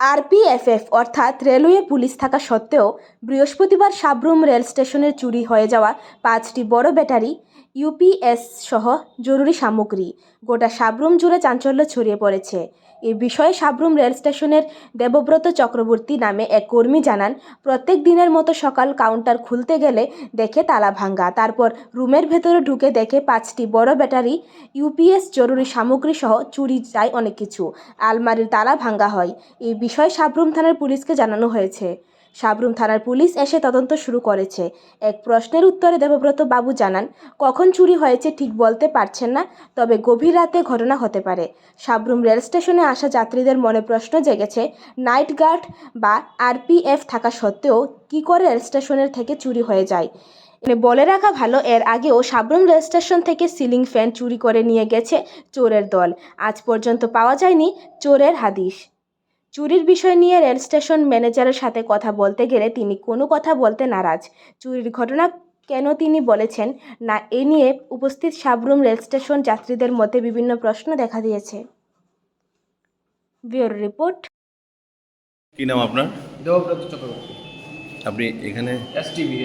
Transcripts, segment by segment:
আরপিএফএফ, অর্থাৎ railway police থাকা সত্ত্বেও বৃহস্পতিবার সাবরুম রেল স্টেশনের চুরি হয়ে যাওয়া পাঁচটি বড় ব্যাটারি ইউপিএস সহ জরুরি সামগ্রী। গোটা সাবরুম জুড়ে চাঞ্চল্য ছড়িয়ে পড়েছে। এ বিষয়ে সাবরুম রেল স্টেশনের দেবব্রত চক্রবর্তী নামে এক কর্মী জানান, প্রত্যেক দিনের মতো সকাল কাউন্টার খুলতে গেলে দেখে তালা ভাঙ্গা। তারপর রুমের ভেতরে ঢুকে দেখে পাঁচটি বড় ব্যাটারি, ইউপিএস জরুরি সামগ্রী সহ চুরি যায় অনেক কিছু। আলমারির তালা ভাঙ্গা হয়। এই বিষয়ে সাবরুম থানার পুলিশকে জানানো হয়েছে। সাবরুম থানার পুলিশ এসে তদন্ত শুরু করেছে। এক প্রশ্নের উত্তরে দেবব্রত বাবু জানান, কখন চুরি হয়েছে ঠিক বলতে পারছেন না, তবে গভীর রাতে ঘটনা হতে পারে। সাবরুম রেল স্টেশনে আসা যাত্রীদের মনে প্রশ্ন জেগেছে, নাইট গার্ড বা আরপিএফ থাকা সত্ত্বেও কী করে রেল স্টেশনের থেকে চুরি হয়ে যায়? বলে রাখা ভালো, এর আগেও সাবরুম রেল স্টেশন থেকে সিলিং ফ্যান চুরি করে নিয়ে গেছে চোরের দল। আজ পর্যন্ত পাওয়া যায়নি চোরের হাদিস। চুরির বিষয় নিয়ে রেল স্টেশন ম্যানেজারের সাথে কথা বলতে গেলে তিনি কোনো কথা বলতে নারাজ। চুরির ঘটনা কেন তিনি বলেছেন না এ নিয়ে উপস্থিত সাবরুম রেল স্টেশন যাত্রীদের মধ্যে বিভিন্ন প্রশ্ন দেখা দিয়েছে। Bureau report. কি নাম আপনার? দেবব্রত চক্রবর্তী। আপনি এখানে? এসটিভি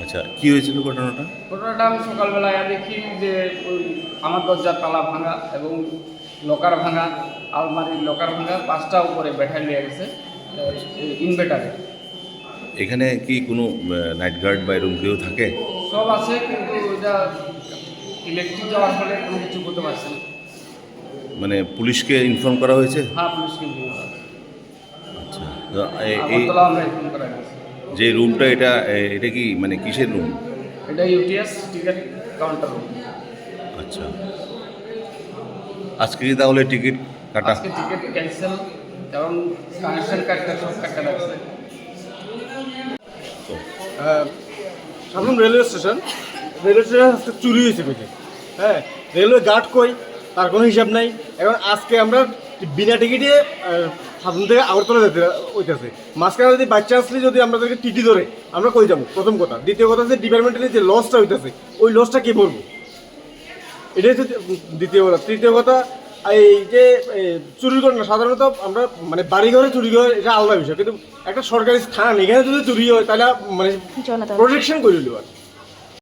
আচ্ছা কি হয়েছিল ঘটনাটা? ঘটনাটা আমি সকালবেলায় দেখি যে ওই আমার দরজার তালা ভাঙা এবং লকার ভাঙা আলমারির লকার ভাঙা পাঁচটা উপরে ব্যাটারি নিয়ে গেছে ইনভার্টারে এখানে কি কোনো নাইট গার্ড বা এরকম কেউ থাকে? সব আছে কিন্তু এটা ইলেকট্রিক যাওয়ার ফলে কোনো কিছু করতে পারছে না। মানে পুলিশকে ইনফর্ম করা হয়েছে? হ্যাঁ পুলিশকে আচ্ছা এই যে রুমটা এটা এটা কি মানে কিসের রুম এটা ইউটিএস টিকিট কাউন্টার রুম আচ্ছা। আজকে কি তাহলে টিকিট কাটা। আজকে টিকিট ক্যান্সেল এবং কানেকশন কার্ডটা সব কাটা রাখছে সাধারণ রেলওয়ে স্টেশন রেলওয়ে স্টেশন আজকে চুরি হয়েছে বুঝলি হ্যাঁ রেলওয়ে গার্ড কই তার কোনো হিসাব নাই। এখন আজকে আমরা বিনা টিকিটে সাধারণ থেকে আগরতলা যেতে হইতেছে। মাঝখানে যদি বাচ্চা আসলে যদি আমাদেরকে টিটি ধরে আমরা কই যাব? প্রথম কথা। দ্বিতীয় কথা যে ডিপার্টমেন্টালি যে লসটা হইতেছে ওই লসটা কে ভরবো? এটাই হচ্ছে দ্বিতীয় কথা। তৃতীয় কথা এই যে এ, চুরির ঘটনা সাধারণত আমরা মানে বাড়ি ঘরে চুরি করে এটা আলাদা বিষয়। কিন্তু একটা সরকারি স্থান এখানে যদি চুরি হয় তাহলে মানে প্রোটেকশন করে আর